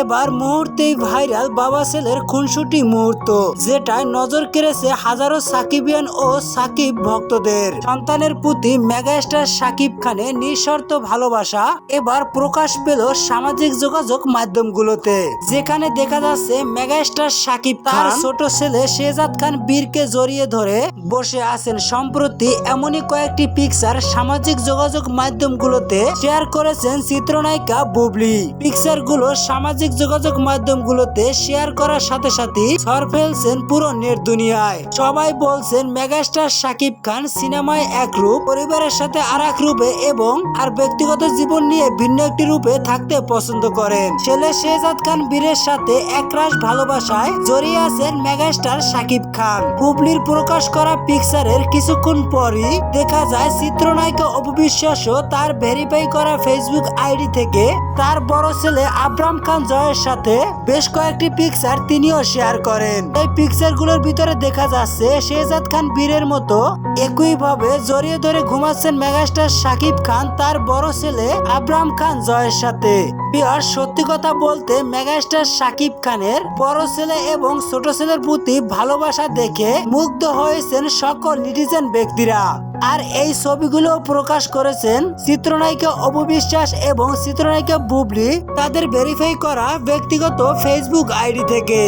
এবার মুহূর্তেই ভাইরাল বাবা ছেলের খুনসুটি মুহূর্ত যেটায় নজর কেড়েছে হাজারো সাকিবিয়ান ও সাকিব ভক্তদের। সন্তানের প্রতি মেগাস্টার সাকিব খানের নিঃশর্ত ভালোবাসা এবার প্রকাশ পেল সামাজিক যোগাযোগ মাধ্যমগুলোতে যেখানে দেখা যাচ্ছে মেগাস্টার সাকিব তার ছোট ছেলে শেজাদ খান বীরকে জড়িয়ে ধরে বসে আছেন। সম্প্রতি এমনই কয়েকটি পিকচার সামাজিক যোগাযোগ মাধ্যমগুলোতে শেয়ার করেছেন চিত্রনায়িকা বুবলি। পিকচারগুলো সামাজিক যোগাযোগ মাধ্যমগুলোতে শেয়ার করার সাথে সাথে ঝড় ফেলছেন পুরো নেট দুনিয়ায়। সবাই বলছেন মেগাস্টার সাকিব খান সিনেমায় এক রূপ, পরিবারের সাথে আর এক রূপে এবং আর ব্যক্তিগত জীবন নিয়ে ভিন্ন একটি রূপে থাকতে পছন্দ করেন। ছেলে শেহজাদ খান বীরের সাথে একরাশ ভালোবাসায় জড়িয়ে আছেন মেগাস্টার সাকিব খান। বুবলির প্রকাশ করা পিকচারের কিছুক্ষণ পরই দেখা যায় চিত্রনায়িকা অপবিশ্বাসও তার ভেরিফাই করা ফেসবুক আইডি থেকে তার বড় ছেলে আব্রাম খান জয়ের সাথে বেশ কয়েকটি পিকচার তিনিও শেয়ার করেন। এই পিকচারগুলোর ভিতরে দেখা যাচ্ছে শেহজাদ খান বীরের মতো একই ভাবে জড়িয়ে ধরে ঘুমাচ্ছেন মেগাস্টার সাকিব খান, তার বড় ছেলে আব্রাম খান জয়ের সাথে। বিহার, সত্যি কথা বলতে মেগাস্টার সাকিব খানের বড় ছেলে এবং ছোট ছেলের প্রতি ভালোবাসা দেখে মুগ্ধ হয়েছেন সকল নিটিজেন ব্যক্তিরা। আর এই ছবিগুলো প্রকাশ করেছেন চিত্রনায়িকা অপবিশ্বাস এবং চিত্রনায়িকা বুবলি। তাদের ভেরিফাই করা ব্যক্তিগত ফেসবুক আইডি থেকে।